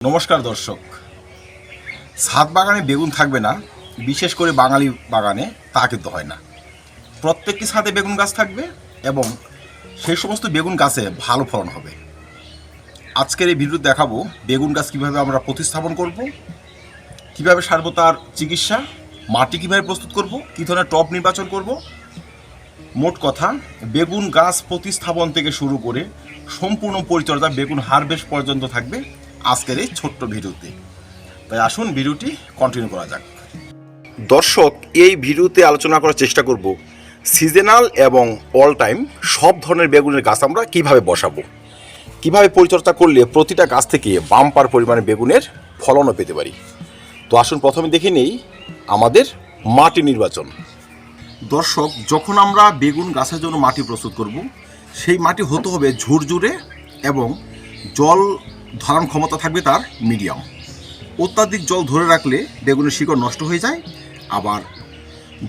নমস্কার দর্শক। ছাদ বাগানে বেগুন থাকবে না, বিশেষ করে বাঙালি বাগানে তা কিন্তু হয় না। প্রত্যেকটি ছাদে বেগুন গাছ থাকবে এবং সেই সমস্ত বেগুন গাছে ভালো ফলন হবে। আজকের এই ভিডিও দেখাবো বেগুন গাছ কীভাবে আমরা প্রতিস্থাপন করব, কীভাবে সারবো তার চিকিৎসা, মাটি কীভাবে প্রস্তুত করব, কী ধরনের টব নির্বাচন করব। মোট কথা, বেগুন গাছ প্রতিস্থাপন থেকে শুরু করে সম্পূর্ণ পরিচর্যা, বেগুন হারভেস্ট পর্যন্ত থাকবে। আজকের এই ছোট্ট ভিডিওতে। তাই আসুন ভিডিওটি কন্টিনিউ করা যাক। দর্শক এই ভিডিওতে আলোচনা করার চেষ্টা করব। সিজনাল এবং অল টাইম সব ধরনের বেগুনের গাছ আমরা কীভাবে বসাবো? কীভাবে পরিচর্যা করলে প্রতিটা গাছ থেকে বাম্পার পরিমাণে বেগুনের ফলনও পেতে পারি? তো আসুন প্রথমে দেখে নেই আমাদের মাটি নির্বাচন। দর্শক যখন আমরা বেগুন গাছের জন্য মাটি প্রস্তুত করব সেই মাটি হতে হবে ঝুরঝুরে এবং জল ধারণ ক্ষমতা থাকবে তার মিডিয়াম। অত্যাধিক জল ধরে রাখলে বেগুনের শিকড় নষ্ট হয়ে যায়। আবার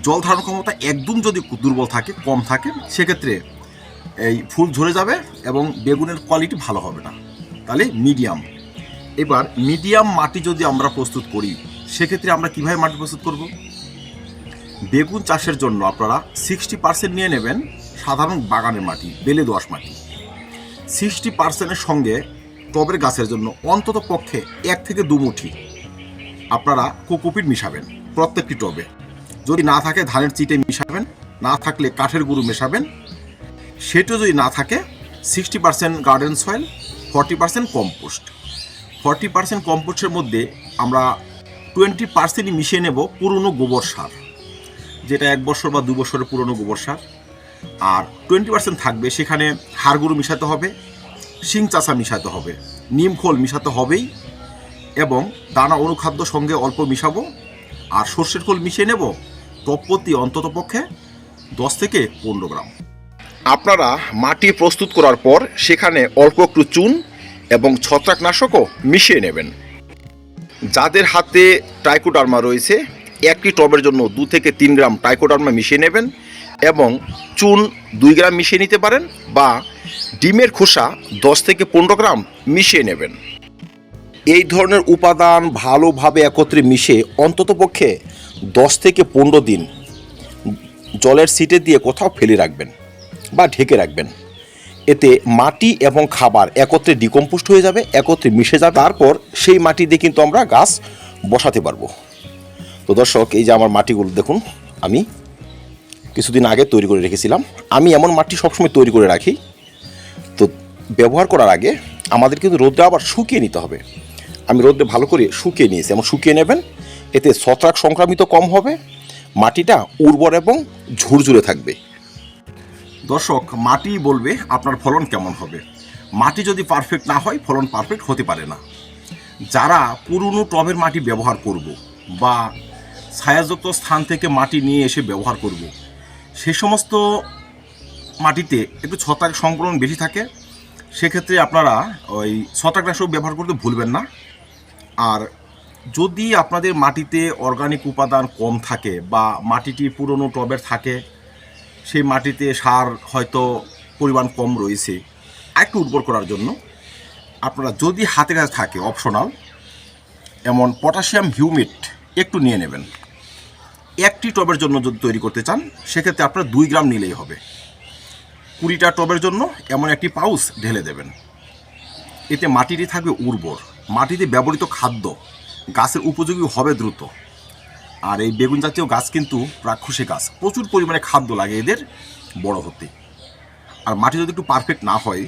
জল ধারণ ক্ষমতা একদম যদি দুর্বল থাকে, কম থাকে, সেক্ষেত্রে এই ফুল ঝরে যাবে এবং বেগুনের কোয়ালিটি ভালো হবে না। তাহলে মিডিয়াম। এবার মিডিয়াম মাটি যদি আমরা প্রস্তুত করি, সেক্ষেত্রে আমরা কীভাবে মাটি প্রস্তুত করব? বেগুন চাষের জন্য আপনারা সিক্সটি পার্সেন্ট নিয়ে নেবেন সাধারণ বাগানের মাটি, বেলে দোআঁশ মাটি। সিক্সটি পার্সেন্টের সঙ্গে টবের গাছের জন্য অন্তত পক্ষে এক থেকে দু মুঠি। আপনারা কোকোপিট মিশাবেন, প্রত্যেকটি টবে। যদি না থাকে ধানের চিটে মিশাবেন, না থাকলে কাঠের গুঁড়ো মেশাবেন। সেটিও যদি না থাকে sixty percent garden soil forty percent compost forty percent কম্পোস্টের মধ্যে আমরা টোয়েন্টি পার্সেন্টই মিশিয়ে নেব পুরনো গোবর সার, যেটা এক বছর বা দু বছরের পুরনো গোবর সার। আর টোয়েন্টি পার্সেন্ট থাকবে, সেখানে হাড়গুঁড়ো মিশাতে হবে শিং চাষা মিশাতে হবে। নিম খোল মিশাতে হবেই এবং দানা অনুখাদ্য সঙ্গে অল্প মিশাবো। আর সর্ষের খোল মিশিয়ে নেব টপপতি অন্তত পক্ষে দশ থেকে পনেরো গ্রাম। আপনারা মাটি প্রস্তুত করার পর সেখানে অল্প একটু চুন এবং ছত্রাকনাশকও মিশিয়ে নেবেন। যাদের হাতে টাইকোডার্মা রয়েছে, একটি টবের জন্য দু থেকে তিন গ্রাম টাইকোডার্মা মিশিয়ে নেবেন এবং চুন দুই গ্রাম মিশিয়ে নিতে পারেন বা ডিমের খোসা দশ থেকে পনেরো গ্রাম মিশিয়ে নেবেন। এই ধরনের উপাদান ভালোভাবে একত্রে মিশে অন্ততপক্ষে দশ থেকে পনেরো দিন জলের সিটে দিয়ে কোথাও ফেলে রাখবেন বা ঢেকে রাখবেন। এতে মাটি এবং খাবার একত্রে ডিকম্পোস্ট হয়ে যাবে, একত্রে মিশে যাবে। তারপর সেই মাটি দিয়ে কিন্তু আমরা গাছ বসাতে পারব। তো দর্শক, এই যে আমার মাটিগুলো দেখুন, আমি কিছুদিন আগে তৈরি করে রেখেছিলাম। আমি এমন মাটি সবসময় তৈরি করে রাখি ব্যবহার করার আগে আমাদের কিন্তু রোদটা আবার শুকিয়ে নিতে হবে। আমি রোদে ভালো করে শুকিয়ে নিয়েছি। এবং শুকিয়ে নেবেন, এতে ছত্রাক সংক্রামিত কম হবে, মাটিটা উর্বর এবং ঝুরঝুরে থাকবে। দর্শক, মাটি বলবে আপনার ফলন কেমন হবে। মাটি যদি পারফেক্ট না হয়, ফলন পারফেক্ট হতে পারে না। যারা পুরনো টবের মাটি ব্যবহার করব বা ছায়াযুক্ত স্থান থেকে মাটি নিয়ে এসে ব্যবহার করব, সে সমস্ত মাটিতে একটু ছত্রাক সংক্রমণ বেশি থাকে সেক্ষেত্রে আপনারা ওই ছত্রাকনাশক ব্যবহার করতে ভুলবেন না। আর যদি আপনাদের মাটিতে অর্গানিক উপাদান কম থাকে বা মাটিটি পুরনো টবের থাকে, সেই মাটিতে সার হয়তো পরিমাণ কম রয়েছে একটু উর্বর করার জন্য আপনারা যদি হাতে কাছে থাকে অপশনাল এমন পটাশিয়াম হিউমিট একটু নিয়ে নেবেন। একটি টবের জন্য যদি তৈরি করতে চান, সেক্ষেত্রে আপনার দুই গ্রাম নিলেই হবে। কুড়িটা টবের জন্য এমন একটি পাউচ ঢেলে দেবেন। এতে মাটিটি থাকবে উর্বর। মাটিতে ব্যবহৃত খাদ্য গাছের উপযোগী হবে দ্রুত। আর এই বেগুন জাতীয় গাছ কিন্তু প্রাক্ষসী গাছ। প্রচুর পরিমাণে খাদ্য লাগে এদের বড় হতে। আর মাটি যদি একটু পারফেক্ট না হয়,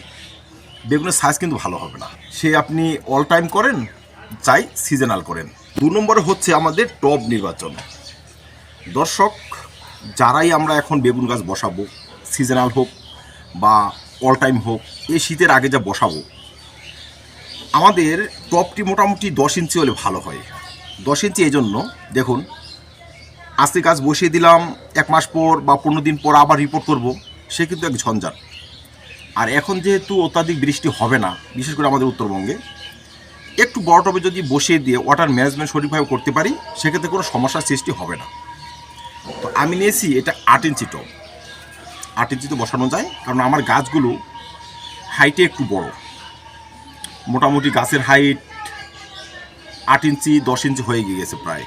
বেগুনের সাইজ কিন্তু ভালো হবে না। সে আপনি অল টাইম করেন, চাই সিজনাল করেন। দু নম্বরে হচ্ছে আমাদের টব নির্বাচন। দর্শক, যারাই আমরা এখন বেগুন গাছ বসাবো সিজনাল হোক বা অল টাইম হোক, এই শীতের আগে যা বসাবো। আমাদের টপটি মোটামুটি দশ ইঞ্চি হলে ভালো হয়। দশ ইঞ্চি এই জন্য, দেখুন আজকে গাছ বসিয়ে দিলাম, এক মাস পর বা পনেরো দিন পর আবার রিপোর্ট করব, সে কিন্তু এক ঝঞ্ঝাট। আর এখন যেহেতু অত্যাধিক বৃষ্টি হবে না, বিশেষ করে আমাদের উত্তরবঙ্গে, একটু বড় টবে যদি বসিয়ে দিয়ে ওয়াটার ম্যানেজমেন্ট সঠিকভাবে করতে পারি, সেক্ষেত্রে কোনো সমস্যার সৃষ্টি হবে না। তো আমি নিয়েছি এটা আট ইঞ্চি টব। আট ইঞ্চিতে বসানো যায়, কারণ আমার গাছগুলো হাইটে একটু বড়। মোটামুটি গাছের হাইট আট ইঞ্চি, দশ ইঞ্চি হয়ে গিয়েছে প্রায়।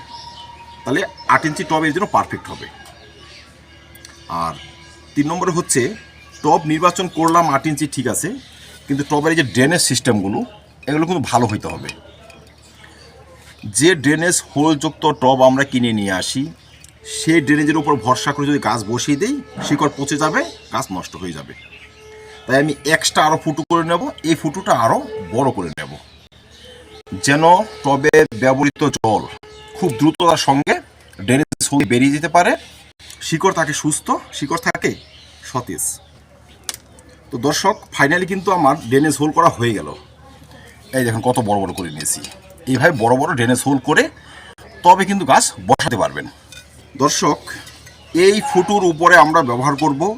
তাহলে আট ইঞ্চি টবের জন্য পারফেক্ট হবে। আর তিন নম্বরে হচ্ছে, টব নির্বাচন করলাম আট ইঞ্চি ঠিক আছে, কিন্তু টবের এই যে ড্রেনেজ সিস্টেমগুলো এগুলো কিন্তু ভালো হইতে হবে। যে ড্রেনেজ হোলযুক্ত টব আমরা কিনে নিয়ে আসি সেই ড্রেনেজের উপর ভরসা করে যদি গাছ বসিয়ে দিই, শিকড় পচে যাবে, গাছ নষ্ট হয়ে যাবে। তাই আমি এক্সট্রা আরও ফুটো করে নেব, এই ফুটোটা আরও বড় করে নেব। যেন টবে ব্যবহৃত জল খুব দ্রুততার সঙ্গে ড্রেনেজ হয়ে বেরিয়ে যেতে পারে। শিকড় থাকে সুস্থ, শিকড় থাকে সতেজ। তো দর্শক ফাইনালি কিন্তু আমার ড্রেনেজ হোল করা হয়ে গেল। এই দেখুন কত বড় বড় করে নিয়েছি। এইভাবে বড় বড় ড্রেনেজ হোল করে তবে কিন্তু গাছ বসাতে পারবেন। দর্শক, এই ফুটুর উপরে আমরা ব্যবহার করব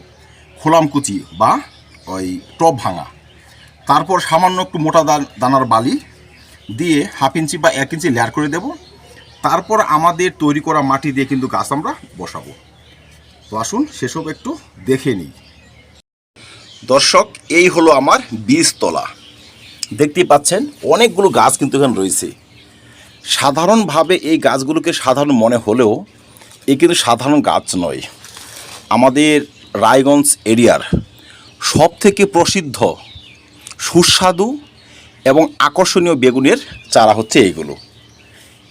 খোলামকুচি বা ওই টপ ভাঙা। তারপর সামান্য একটু মোটা দান- দানার বালি দিয়ে হাফ ইঞ্চি বা এক ইঞ্চি লেয়ার করে দেব। তারপর আমাদের তৈরি করা মাটি দিয়ে কিন্তু গাছ আমরা বসাবো। তো আসুন, সেসব একটু দেখে নিই। দর্শক, এই হলো আমার বীজতলা দেখতেই পাচ্ছেন, অনেকগুলো গাছ কিন্তু এখানে রয়েছে। সাধারণভাবে এই গাছগুলোকে সাধারণ মনে হলেও এ কিন্তু সাধারণ গাছ নয়। আমাদের রায়গঞ্জ এরিয়ার সব থেকে প্রসিদ্ধ সুস্বাদু এবং আকর্ষণীয় বেগুনের চারা হচ্ছে এইগুলো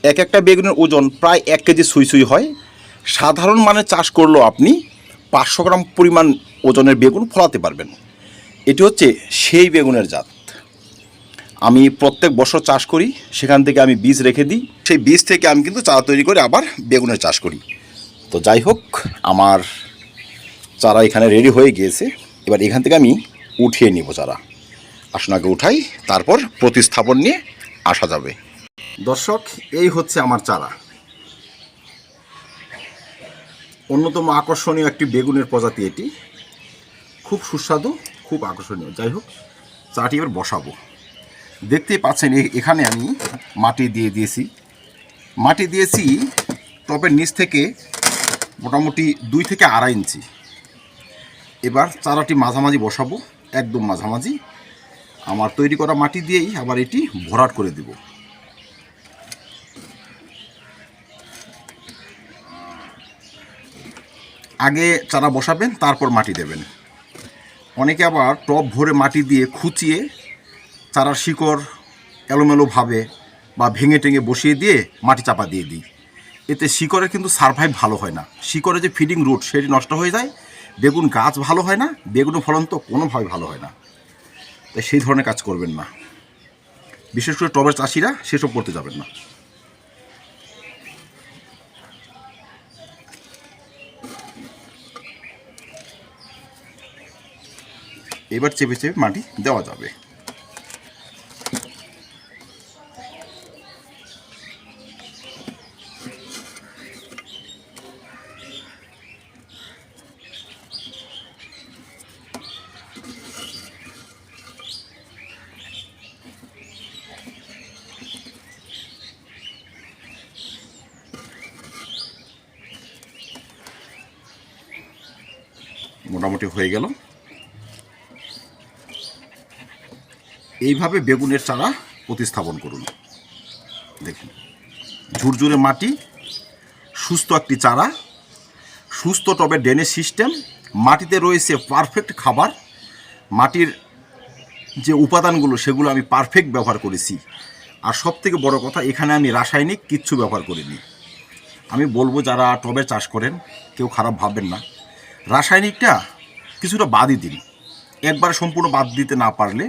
এক একটা বেগুনের ওজন প্রায় এক কেজি সুই সুই হয়। সাধারণ মানে চাষ করলেও আপনি পাঁচশো গ্রাম পরিমাণ ওজনের বেগুন ফলাতে পারবেন। এটি হচ্ছে সেই বেগুনের জাত। আমি প্রত্যেক বছর চাষ করি, সেখান থেকে আমি বীজ রেখে দিই। সেই বীজ থেকে আমি কিন্তু চারা তৈরি করে আবার বেগুনের চাষ করি। তো যাই হোক, আমার চারা এখানে রেডি হয়ে গিয়েছে। এবার এখান থেকে আমি উঠিয়ে নিব চারা। আসুন আগে উঠাই, তারপর প্রতিস্থাপন নিয়ে আসা যাবে। দর্শক, এই হচ্ছে আমার চারা। অন্যতম আকর্ষণীয় একটি বেগুনের প্রজাতি এটি। খুব সুস্বাদু, খুব আকর্ষণীয়। যাই হোক চাটি এবার বসাবো। দেখতেই পাচ্ছেন এখানে আমি মাটি দিয়ে দিয়েছি। মাটি দিয়েছি টপের নিচ থেকে মোটামুটি দুই থেকে আড়াই ইঞ্চি। এবার চারাটি মাঝামাঝি বসাবো, একদম মাঝামাঝি। আমার তৈরি করা মাটি দিয়েই আবার এটি ভরাট করে দেব। আগে চারা বসাবেন, তারপর মাটি দেবেন। অনেকে আবার টব ভরে মাটি দিয়ে খুচিয়ে চারার শিকড় এলোমেলোভাবে বা ভেঙে টেঙে বসিয়ে দিয়ে মাটি চাপা দিয়ে দিই। এতে শিকড়ের কিন্তু সারভাইভ ভালো হয় না। শিকড়ের যে ফিডিং রুট সেটি নষ্ট হয়ে যায়। বেগুন গাছ ভালো হয় না বেগুনের ফলন তো কোনোভাবে ভালো হয় না। তাই সেই ধরনের কাজ করবেন না। বিশেষ করে টবের চাষিরা সেসব করতে যাবেন না। এবার চেপে চেপে মাটি দেওয়া যাবে মোটামুটি হয়ে গেল। এইভাবে বেগুনের চারা প্রতিস্থাপন করুন। দেখুন, ঝুরঝুরে মাটি, সুস্থ একটি চারা, সুস্থ টবে ড্রেনেজ সিস্টেম, মাটিতে রয়েছে পারফেক্ট খাবার, মাটির যে উপাদানগুলো সেগুলো আমি পারফেক্ট ব্যবহার করেছি। আর সব থেকে বড় কথা, এখানে আমি রাসায়নিক কিচ্ছু ব্যবহার করিনি। আমি বলব, যারা টবে চাষ করেন, কেউ খারাপ ভাববেন না। রাসায়নিকটা কিছুটা বাদই দিন। একবার সম্পূর্ণ বাদ দিতে না পারলে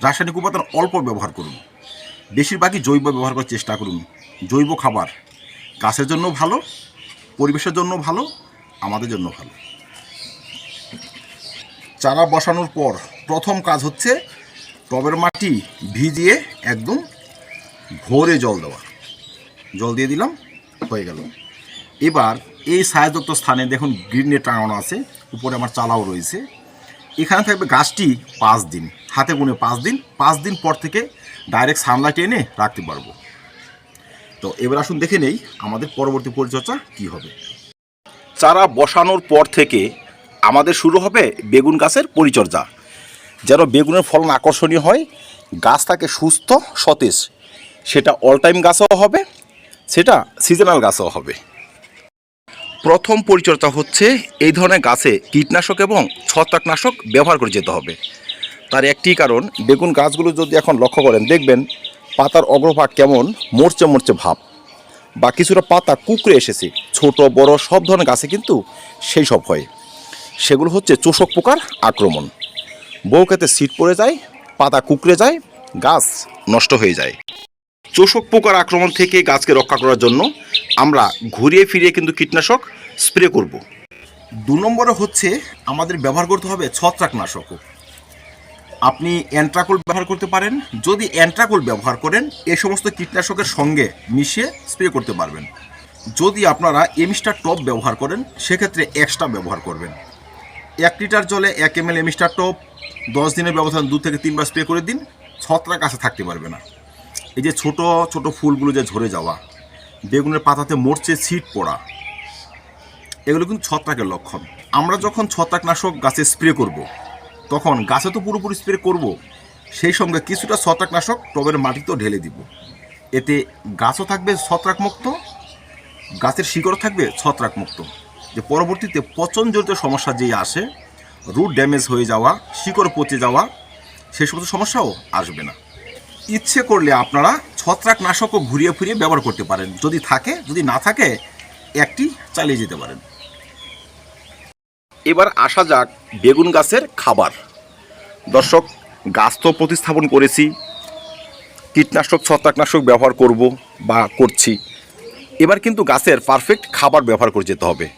রাসায়নিক উপাদান অল্প ব্যবহার করুন। বেশিরভাগই জৈব ব্যবহার করার চেষ্টা করুন। জৈব খাবার গাছের জন্য ভালো, পরিবেশের জন্য ভালো, আমাদের জন্য ভালো। চারা বসানোর পর প্রথম কাজ হচ্ছে টবের মাটি ভিজিয়ে একদম ভোরে জল দেওয়া। জল দিয়ে দিলাম, হয়ে গেল। এবার এই ছায়াযুক্ত স্থানে দেখুন গ্রিনে টাঙানো আছে, উপরে আমার চালাও রয়েছে। এখানে থাকবে গাছটি পাঁচ দিন, হাতে গুনে পাঁচ দিন পাঁচ দিন পর থেকে ডাইরেক্ট সানলাইট এনে রাখতে পারব। তো এবার আসুন দেখে নেই আমাদের পরবর্তী পরিচর্যা কি হবে। চারা বসানোর পর থেকে আমাদের শুরু হবে বেগুন গাছের পরিচর্যা। যেন বেগুনের ফলন আকর্ষণীয় হয়, গাছ থাকে সুস্থ, সতেজ, সেটা অল টাইম গাছও হবে, সেটা সিজনাল গাছও হবে। প্রথম পরিচর্যা হচ্ছে এই ধরনের গাছে কীটনাশক এবং ছত্রাকনাশক ব্যবহার করে যেতে হবে। তার একটি কারণ, বেগুন গাছগুলো যদি এখন লক্ষ্য করেন, দেখবেন পাতার অগ্রভাগ কেমন? মরচে মরচে ভাব। বা কিছুটা পাতা কুকড়ে এসেছে। ছোট, বড় সব ধরনের গাছে কিন্তু সেই সব হয়। সেগুলো হচ্ছে চোষক পোকার আক্রমণ। বহু ক্ষেত্রে সিট পড়ে যায়, পাতা কুকড়ে যায়, গাছ নষ্ট হয়ে যায়। চোষক পোকার আক্রমণ থেকে গাছকে রক্ষা করার জন্য আমরা ঘুরিয়ে ফিরিয়ে কিন্তু কীটনাশক স্প্রে করব। দু নম্বরে হচ্ছে আমাদের ব্যবহার করতে হবে ছত্রাকনাশক। আপনি অ্যান্ট্রাকোল ব্যবহার করতে পারেন। যদি অ্যান্ট্রাকোল ব্যবহার করেন এই সমস্ত কীটনাশকের সঙ্গে মিশিয়ে স্প্রে করতে পারবেন। যদি আপনারা এমিস্টার টপ ব্যবহার করেন, সেক্ষেত্রে এক্সট্রা ব্যবহার করবেন। এক লিটার জলে এক এম এল এমিস্টার টপ, দশ দিনের ব্যবধান দু থেকে তিনবার স্প্রে করে দিন, ছত্রাক কাছে থাকতে পারবে না। এই যে ছোট ছোট ফুলগুলো যে ঝরে যাওয়া, বেগুনের পাতাতে মরচে ছিট পড়া, এগুলো কিন্তু ছত্রাকের লক্ষণ আমরা যখন ছত্রাকনাশক গাছে স্প্রে করব। তখন গাছে তো পুরোপুরি স্প্রে করব। সেই সঙ্গে কিছুটা ছত্রাকনাশক টবের মাটিতেও ঢেলে দিব এতে গাছও থাকবে ছত্রাকমুক্ত, গাছের শিকড় থাকবে ছত্রাকমুক্ত যে পরবর্তীতে পচনজনিত সমস্যা যেই আসে রুট ড্যামেজ হয়ে যাওয়া, শিকড় পচে যাওয়া, সেই সমস্ত সমস্যাও আসবে না ইচ্ছে করলে আপনারা ছত্রাকনাশকও ঘুরিয়ে ফিরিয়ে ব্যবহার করতে পারেন। যদি থাকে, যদি না থাকে, একটি চালিয়ে যেতে পারেন। এবার আসা যাক বেগুন গাছের খাবার। দর্শক, গাছ তো প্রতিস্থাপন করেছি, কীটনাশক, ছত্রাকনাশক ব্যবহার করব বা করছি। এবার কিন্তু গাছের পারফেক্ট খাবার ব্যবহার করে যেতে হবে।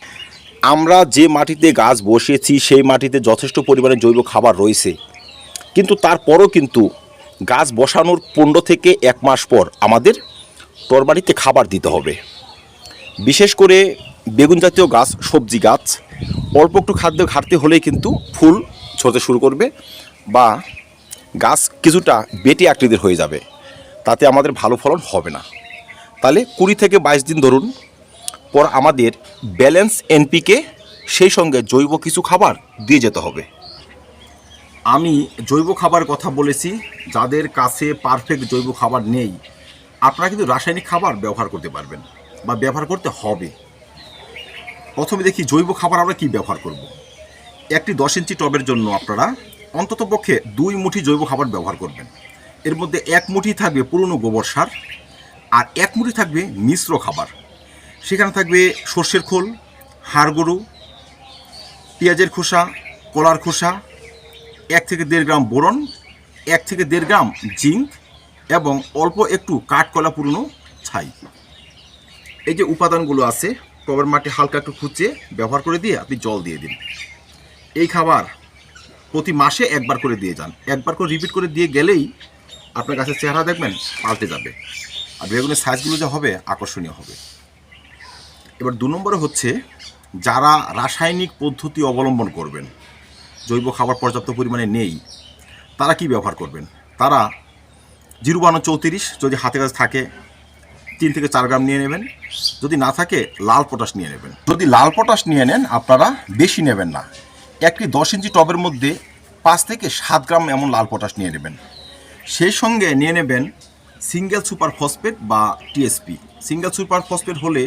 আমরা যে মাটিতে গাছ বসিয়েছি, সেই মাটিতে যথেষ্ট পরিমাণে জৈব খাবার রয়েছে। কিন্তু তারপরও কিন্তু গাছ বসানোর পনেরো থেকে এক মাস পর আমাদের তরবারিতে খাবার দিতে হবে। বিশেষ করে বেগুন জাতীয় গাছ, সবজি গাছ, অল্প একটু খাদ্য ঘাটতি হলেই কিন্তু ফুল ছোতে শুরু করবে বা গাছ কিছুটা বেটি আকৃতির হয়ে যাবে। তাতে আমাদের ভালো ফলন হবে না। তাহলে কুড়ি থেকে বাইশ দিন ধরুন পর আমাদের ব্যালেন্স এনপিকে সেই সঙ্গে জৈব কিছু খাবার দিয়ে যেতে হবে। আমি জৈব খাবার কথা বলেছি, যাদের কাছে পারফেক্ট জৈব খাবার নেই, আপনারা কিন্তু রাসায়নিক খাবার ব্যবহার করতে পারবেন বা ব্যবহার করতে হবে। প্রথমে দেখি জৈব খাবার আমরা কি ব্যবহার করব। একটি দশ ইঞ্চি টবের জন্য আপনারা অন্তত পক্ষে দুই মুঠি জৈব খাবার ব্যবহার করবেন। এর মধ্যে এক মুঠি থাকবে পুরনো গোবর সার আর এক মুঠি থাকবে মিশ্র খাবার। সেখানে থাকবে সর্ষের খোল, হাড় গরু পেঁয়াজের খোসা, কলার খোসা এক থেকে দেড় গ্রাম বোরন, এক থেকে দেড় গ্রাম জিঙ্ক এবং অল্প একটু কাঠকলা পুরনো ছাই। এই যে উপাদানগুলো আছে, টবের মাটি হালকা একটু খুঁচিয়ে ব্যবহার করে দিয়ে আপনি জল দিয়ে দিন। এই খাবার প্রতি মাসে একবার করে দিয়ে যান। একবার করে রিপিট করে দিয়ে গেলেই আপনার গাছের চেহারা দেখবেন, পাল্টে যাবে। আর বেগুনের সাইজগুলো যে হবে, আকর্ষণীয় হবে। এবার দু নম্বরে হচ্ছে, যারা রাসায়নিক পদ্ধতি অবলম্বন করবেন জৈব খাবার পর্যাপ্ত পরিমাণে নেই, তারা কি ব্যবহার করবেন? তারা জিরো বান্ন চৌত্রিশ যদি হাতে কাছে থাকে, তিন থেকে চার গ্রাম নিয়ে নেবেন। যদি না থাকে, লাল পটাশ নিয়ে নেবেন। যদি লাল পটাশ নিয়ে নেন, আপনারা বেশি নেবেন না। একটি দশ ইঞ্চি টবের মধ্যে পাঁচ থেকে সাত গ্রাম এমন লাল পটাশ নিয়ে নেবেন। সেই সঙ্গে নিয়ে নেবেন সিঙ্গেল সুপার ফসফেট বা টিএসপি। সিঙ্গেল সুপার ফসফেট হলে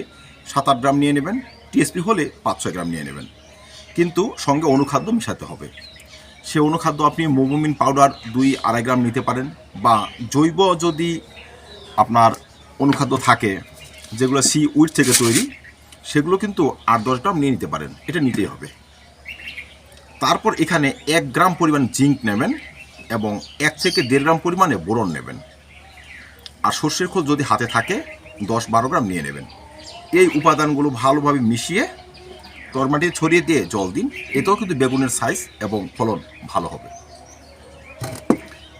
সাত আট গ্রাম নিয়ে নেবেন, টিএসপি হলে পাঁচ ছয় গ্রাম নিয়ে নেবেন। কিন্তু সঙ্গে অনুখাদ্য মেশাতে হবে। সে অনুখাদ্য আপনি মোমোমিন পাউডার দুই আড়াই গ্রাম নিতে পারেন বা জৈব যদি আপনার অনুখাদ্য থাকে, যেগুলো সি উইড থেকে তৈরি, সেগুলো কিন্তু আট দশ গ্রাম নিয়ে নিতে পারেন। এটা নিতেই হবে। তারপর এখানে এক গ্রাম পরিমাণ জিঙ্ক নেবেন এবং এক থেকে দেড় গ্রাম পরিমাণে বোরন নেবেন। আর সর্ষের খোল যদি হাতে থাকে, দশ বারো গ্রাম নিয়ে নেবেন। এই উপাদানগুলো ভালোভাবে মিশিয়ে তরমাটি ছড়িয়ে দিয়ে জল দিন। এতেও কিন্তু বেগুনের সাইজ এবং ফলন ভালো হবে।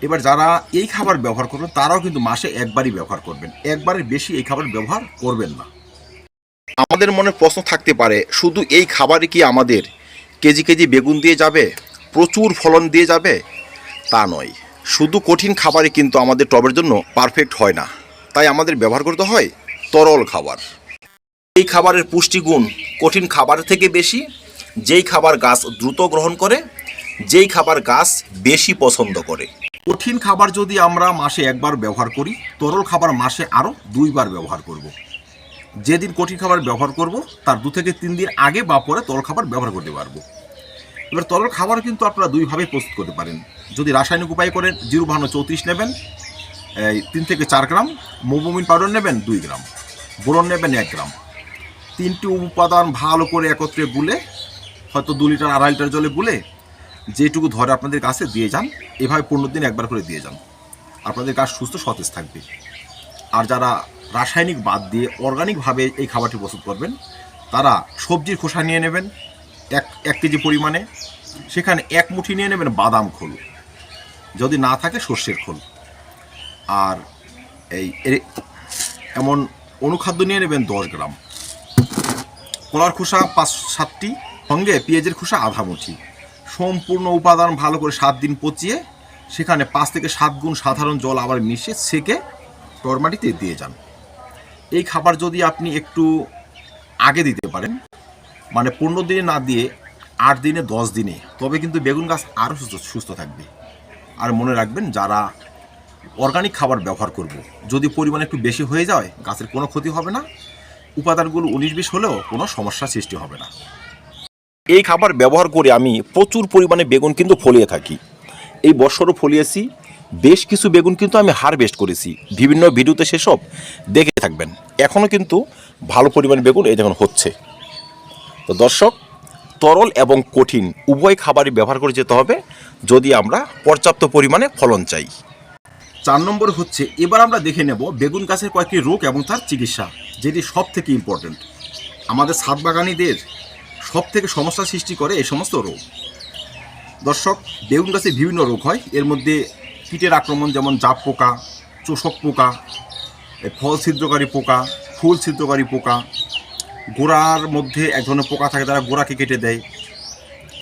এবার যারা এই খাবার ব্যবহার করবেন, তারাও কিন্তু মাসে একবারই ব্যবহার করবেন। একবারের বেশি এই খাবার ব্যবহার করবেন না। আমাদের মনে প্রশ্ন থাকতে পারে, শুধু এই খাবারই কি আমাদের কেজি কেজি বেগুন দিয়ে যাবে? প্রচুর ফলন দিয়ে যাবে? তা নয়। শুধু কঠিন খাবারই কিন্তু আমাদের টবের জন্য পারফেক্ট হয় না। তাই আমাদের ব্যবহার করতে হয় তরল খাবার। এই খাবারের পুষ্টিগুণ কঠিন খাবার থেকে বেশি, যেই খাবার গাছ দ্রুত গ্রহণ করে, যেই খাবার গাছ বেশি পছন্দ করে। কঠিন খাবার যদি আমরা মাসে একবার ব্যবহার করি, তরল খাবার মাসে আরও দুইবার ব্যবহার করব। যেদিন কঠিন খাবার ব্যবহার করব, তার দু থেকে তিন দিন আগে বা পরে তরল খাবার ব্যবহার করতে পারব। এবার তরল খাবার কিন্তু আপনারা দুইভাবে প্রস্তুত করতে পারেন। যদি রাসায়নিক উপায় করেন, জিরো বাহান্ন চৌত্রিশ নেবেন তিন থেকে চার গ্রাম, মোবোমিন পাউডার নেবেন দুই গ্রাম, বোরন নেবেন এক গ্রাম। তিনটি উপাদান ভালো করে একত্রে গুলে, হয়তো দু লিটার, আড়াই লিটার জলে গুলে, যেটুকু ধরে আপনাদের গাছে দিয়ে যান, এভাবে পনেরো দিন একবার করে দিয়ে যান। আপনাদের গাছ সুস্থ, সতেজ থাকবে। আর যারা রাসায়নিক বাদ দিয়ে অর্গানিকভাবে এই খাবারটি প্রস্তুত করবেন, তারা সবজির খোসা নিয়ে নেবেন, এক এক কেজি পরিমাণে। সেখানে এক মুঠি নিয়ে নেবেন বাদাম খোল। যদি না থাকে, সর্ষের খোল। আর এই এমন অনুখাদ্য নিয়ে নেবেন দশ গ্রাম। কলার খোসা পাঁচ সাতটি, সঙ্গে পেঁয়াজের খোসা আধা মুঠি। সম্পূর্ণ উপাদান ভালো করে সাত দিন পচিয়ে, সেখানে পাঁচ থেকে সাত গুণ সাধারণ জল আবার মিশে সেকে টরমাটিতে দিয়ে যান। এই খাবার যদি আপনি একটু আগে দিতে পারেন মানে পনেরো দিনে না দিয়ে আট দিনে, দশ দিনে, তবে কিন্তু বেগুন গাছ আরও সুস্থ সুস্থ থাকবে। আর মনে রাখবেন, যারা অর্গানিক খাবার ব্যবহার করব। যদি পরিমাণ একটু বেশি হয়ে যায়, গাছের কোনো ক্ষতি হবে না। উপাদানগুলো উনিশ বিশ হলেও কোনো সমস্যা সৃষ্টি হবে না। এই খাবার ব্যবহার করে আমি প্রচুর পরিমাণে বেগুন কিন্তু ফলিয়ে থাকি। এই বছরও ফলিয়েছি, বেশ কিছু বেগুন কিন্তু আমি হারভেস্ট করেছি। বিভিন্ন ভিডিওতে সেসব দেখে থাকবেন। এখনও কিন্তু ভালো পরিমাণে বেগুন এই দেখুন হচ্ছে। তো দর্শক, তরল এবং কঠিন উভয় খাবারই ব্যবহার করে যেতে হবে। যদি আমরা পর্যাপ্ত পরিমাণে ফলন চাই। চার নম্বর হচ্ছে, এবার আমরা দেখে নেব বেগুন গাছের কয়েকটি রোগ এবং তার চিকিৎসা, যেটি সব থেকে ইম্পর্ট্যান্ট আমাদের ছাদ বাগানিদের সব থেকে সমস্যা সৃষ্টি করে এই সমস্ত রোগ। দর্শক, বেগুন গাছে বিভিন্ন রোগ হয়। এর মধ্যে কীটের আক্রমণ যেমন জাপ পোকা, চোষক পোকা ফল ছিদ্রকারী পোকা, ফুল ছিদ্রকারী পোকা, গোড়ার মধ্যে এক ধরনের পোকা থাকে তারা গোড়াকে কেটে দেয়।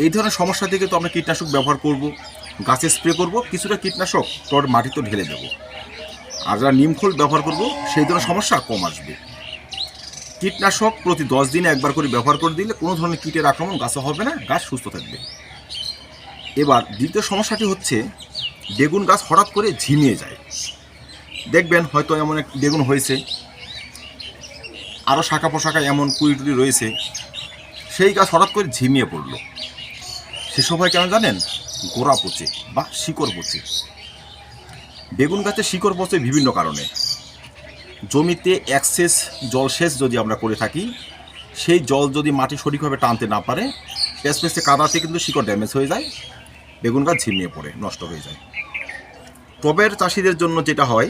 এই ধরনের সমস্যা থেকে তো আমরা কীটনাশক ব্যবহার করব। গাছে স্প্রে করব, কিছুটা কীটনাশক তোর মাটিতে ঢেলে দেবো। আর যারা নিমখোল ব্যবহার করব, সেই ধরনের সমস্যা কম আসবে। কীটনাশক প্রতি দশ দিনে একবার করে ব্যবহার করে দিলে কোনো ধরনের কীটের আক্রমণ গাছে হবে না, গাছ সুস্থ থাকবে। এবার দ্বিতীয় সমস্যাটি হচ্ছে, বেগুন গাছ হঠাৎ করে ঝিমিয়ে যায়। দেখবেন হয়তো এমন এক বেগুন হয়েছে, আরও শাখা পোশাকা এমন কুড়ি রয়েছে, সেই গাছ হঠাৎ করে ঝিমিয়ে পড়ল। সে হয় কেন জানেন? গোড়া পচে বা শিকড় পচে। বেগুন গাছের শিকড় পচে বিভিন্ন কারণে। জমিতে অ্যাক্সেস জলসেচ যদি আমরা করে থাকি, সেই জল যদি মাটি সঠিকভাবে টানতে না পারে পেঁচপেঁচে কাদাতে কিন্তু শিকড় ড্যামেজ হয়ে যায়, বেগুন গাছ ঝিমিয়ে পড়ে, নষ্ট হয়ে যায়। টবের চাষিদের জন্য যেটা হয়,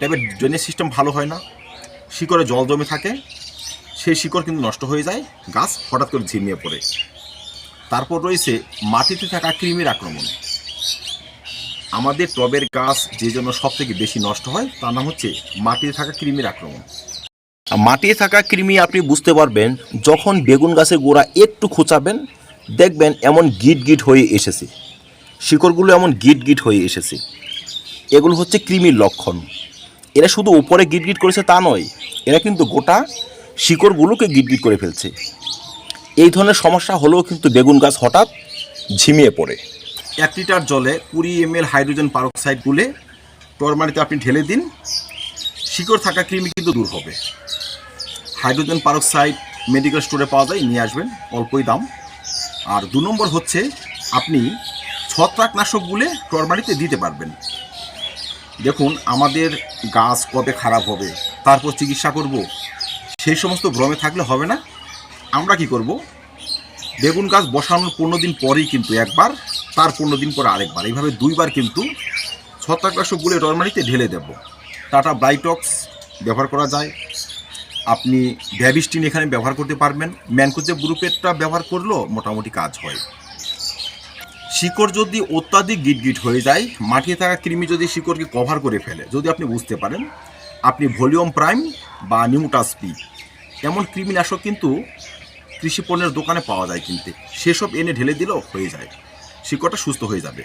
টবের ড্রেনেজ সিস্টেম ভালো হয় না। শিকড়ে জল জমে থাকে, সেই শিকড় কিন্তু নষ্ট হয়ে যায়, গাছ হঠাৎ করে ঝিমিয়ে পড়ে। তারপর রয়েছে মাটিতে থাকা কৃমির আক্রমণ। আমাদের টবের গাছ যে জন্য সব থেকে বেশি নষ্ট হয়, তার নাম হচ্ছে মাটিতে থাকা কৃমির আক্রমণ। মাটিতে থাকা কৃমি আপনি বুঝতে পারবেন, যখন বেগুন গাছের গোড়া একটু খোঁচাবেন, দেখবেন এমন গিট গিট হয়ে এসেছে। শিকড়গুলো এমন গিট গিট হয়ে এসেছে। এগুলো হচ্ছে কৃমির লক্ষণ। এরা শুধু উপরে গিট গিট করেছে তা নয়, এরা কিন্তু গোটা শিকড়গুলোকে গিট গিট করে ফেলছে। এই ধরনের সমস্যা হলেও কিন্তু বেগুন গাছ হঠাৎ ঝিমিয়ে পড়ে। এক লিটার জলে কুড়ি এম হাইড্রোজেন পারক্সাইড গুলে টরমারিতে আপনি ঢেলে দিন, শিকড় থাকা কৃমি কিন্তু দূর হবে। হাইড্রোজেন পারক্সাইড মেডিকেল স্টোরে পাওয়া যায়, নিয়ে আসবেন, অল্পই দাম। আর দু নম্বর হচ্ছে, আপনি ছত্রাকনাশক গুলে টরমারিতে দিতে পারবেন। দেখুন, আমাদের গাছ কবে খারাপ হবে, তারপর চিকিৎসা করব, সেই সমস্ত ভ্রমে থাকলে হবে না। আমরা কি করব? বেগুন গাছ বসানোর পনেরো দিন পরেই কিন্তু একবার, তার পনেরো দিন পরে আরেকবার। এইভাবে দুইবার কিন্তু ছত্রাকনাশক গুলে টরমারিতে ঢেলে দেব। টাটা ব্রাইটক্স ব্যবহার করা যায়। আপনি ভ্যাবিস্টিন এখানে ব্যবহার করতে পারবেন। ম্যানকোজে গ্রুপেরটা ব্যবহার করলেও মোটামুটি কাজ হয়। শিকড় যদি অত্যাধিক গিটগিট হয়ে যায় মাটিতে থাকা কৃমি যদি শিকড়কে কভার করে ফেলে, যদি আপনি বুঝতে পারেন, আপনি ভলিউম প্রাইম বা নিউটাস পি। এমন কৃমিনাশক কিন্তু কৃষি পণ্যের দোকানে পাওয়া যায় কিনতে। সেসব এনে ঢেলে দিলেও হয়ে যায়। শিকড়টা সুস্থ হয়ে যাবে।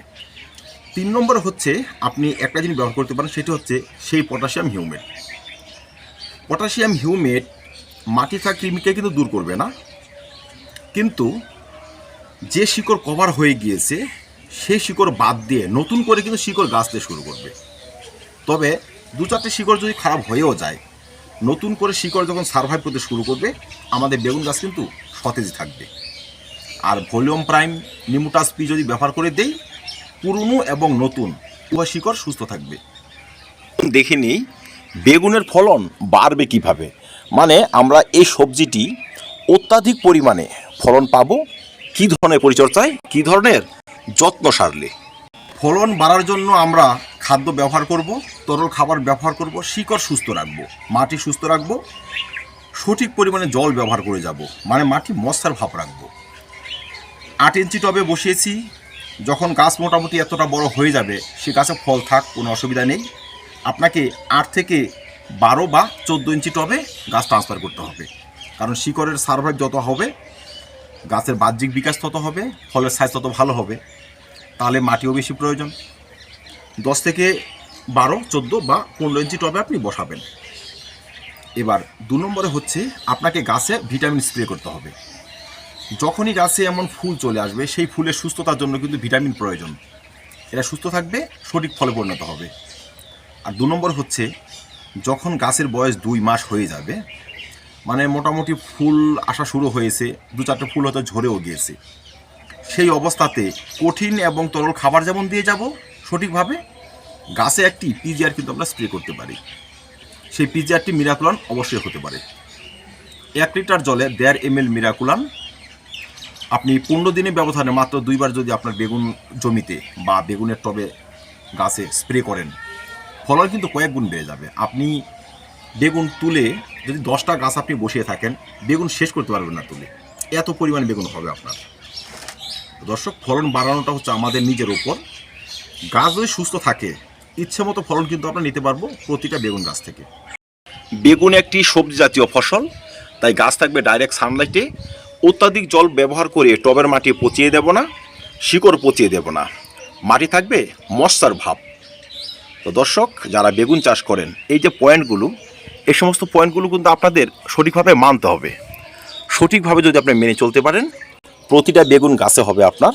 তিন নম্বর হচ্ছে, আপনি একটা জিনিস ব্যবহার করতে পারেন, সেটি হচ্ছে সেই পটাশিয়াম হিউমেট। পটাশিয়াম হিউমেট মাটি থাকা কৃমিকে কিন্তু দূর করবে না। কিন্তু যে শিকড় কভার হয়ে গিয়েছে, সেই শিকড় বাদ দিয়ে নতুন করে কিন্তু শিকড় গাছতে শুরু করবে। তবে দু চারটে শিকড় যদি খারাপ হয়েও যায় নতুন করে শিকড় যখন সার্ভাইভ করতে শুরু করবে, আমাদের বেগুন গাছ কিন্তু সতেজ থাকবে। আর ভলিউম প্রাইম নিমুটাস পি যদি ব্যবহার করে দেই, পুরনো এবং নতুন উভয় শিকড় সুস্থ থাকবে। দেখিনি বেগুনের ফলন বাড়বে কীভাবে? মানে আমরা এই সবজিটি অত্যাধিক পরিমাণে ফলন পাবো, কি ধরনের পরিচর্যায়, কি ধরনের যত্ন সারলে? ফলন বাড়ার জন্য আমরা খাদ্য ব্যবহার করব, তরল খাবার ব্যবহার করব, শিকড় সুস্থ রাখব, মাটি সুস্থ রাখব, সঠিক পরিমাণে জল ব্যবহার করে যাব মানে মাটি মশার ভাব রাখব। আট ইঞ্চি টবে বসিয়েছি, যখন গাছ মোটামুটি এতটা বড় হয়ে যাবে, সে গাছে ফল থাক, কোনো অসুবিধা নেই। আপনাকে আট থেকে বারো বা চোদ্দ ইঞ্চি টবে গাছ ট্রান্সফার করতে হবে, কারণ শিকড়ের সার্ভাইভ যত হবে, গাছের বাহ্যিক বিকাশ তত হবে, ফলের সাইজ তত ভালো হবে। তাহলে মাটিও বেশি প্রয়োজন। দশ থেকে বারো, চোদ্দ বা পনেরো ইঞ্চি টবে আপনি বসাবেন। এবার দু নম্বরে হচ্ছে আপনাকে গাছে ভিটামিন স্প্রে করতে হবে। যখনই গাছে এমন ফুল চলে আসবে, সেই ফুলের সুস্থতার জন্য কিন্তু ভিটামিন প্রয়োজন। এরা সুস্থ থাকবে, সঠিক ফলে পরিণত হবে। আর দু নম্বর হচ্ছে, যখন গাছের বয়স দুই মাস হয়ে যাবে মানে মোটামুটি ফুল আসা শুরু হয়েছে, দু চারটে ফুল হয়তো ঝরেও গিয়েছে। সেই অবস্থাতে কঠিন এবং তরল খাবার যেমন দিয়ে যাব, সঠিকভাবে গাছে একটি পিজিআর কিন্তু আমরা স্প্রে করতে পারি। সেই পিজিআরটি মিরাকুলান অবশ্যই হতে পারে। এক লিটার জলে দেড় এম এল মিরাকুলান আপনি পনেরো দিনের ব্যবধানে মাত্র দুইবার যদি আপনার বেগুন জমিতে বা বেগুনের টবে গাছে স্প্রে করেন, ফলন কিন্তু কয়েক গুণ বেড়ে যাবে। আপনি বেগুন তুলে যদি দশটা গাছ আপনি বসিয়ে থাকেন, বেগুন শেষ করতে পারবেন না তুলে। এত পরিমাণ বেগুন হবে আপনার। দর্শক, ফলন বাড়ানোটা হচ্ছে আমাদের নিজের উপর। গাছ যদি সুস্থ থাকে, ইচ্ছে মতো ফলন কিন্তু আমরা নিতে পারব প্রতিটা বেগুন গাছ থেকে। বেগুন একটি সবজি জাতীয় ফসল, তাই গাছ থাকবে ডাইরেক্ট সানলাইটে অত্যাধিক জল ব্যবহার করে টবের মাটি পচিয়ে দেব না, শিকড় পচিয়ে দেব না। মাটি থাকবে মশার ভাব। তো দর্শক, যারা বেগুন চাষ করেন, এই যে পয়েন্টগুলো, এই সমস্ত পয়েন্টগুলো কিন্তু আপনাদের সঠিকভাবে মানতে হবে। সঠিকভাবে যদি আপনি মেনে চলতে পারেন প্রতিটা বেগুন গাছে হবে আপনার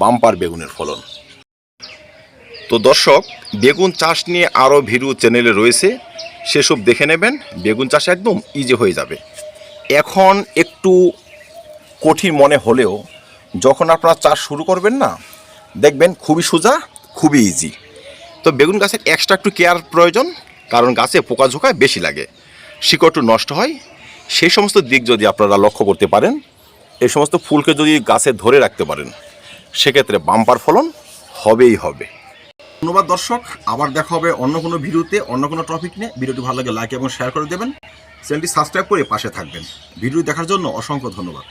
বাম্পার বেগুনের ফলন। তো দর্শক, বেগুন চাষ নিয়ে আরও ভিডিও চ্যানেলে রয়েছে। সেসব দেখে নেবেন, বেগুন চাষ একদম ইজি হয়ে যাবে। এখন একটু কঠিন মনে হলেও যখন আপনারা চাষ শুরু করবেন না, দেখবেন খুবই সোজা, খুবই ইজি তো বেগুন গাছের এক্সট্রা একটু কেয়ার প্রয়োজন, কারণ গাছে পোকা ঝোঁকায় বেশি লাগে। শিকড় একটু নষ্ট হয়। সেই সমস্ত দিক যদি আপনারা লক্ষ্য করতে পারেন এই সমস্ত ফুলকে যদি গাছে ধরে রাখতে পারেন, সেক্ষেত্রে বাম্পার ফলন হবেই হবে। ধন্যবাদ দর্শক, আবার দেখা হবে অন্য কোনো ভিডিওতে, অন্য কোনো টপিক নিয়ে। ভিডিওটি ভালো লাগে, লাইক এবং শেয়ার করে দেবেন। চ্যানেলটি সাবস্ক্রাইব করে পাশে থাকবেন। ভিডিও দেখার জন্য অসংখ্য ধন্যবাদ।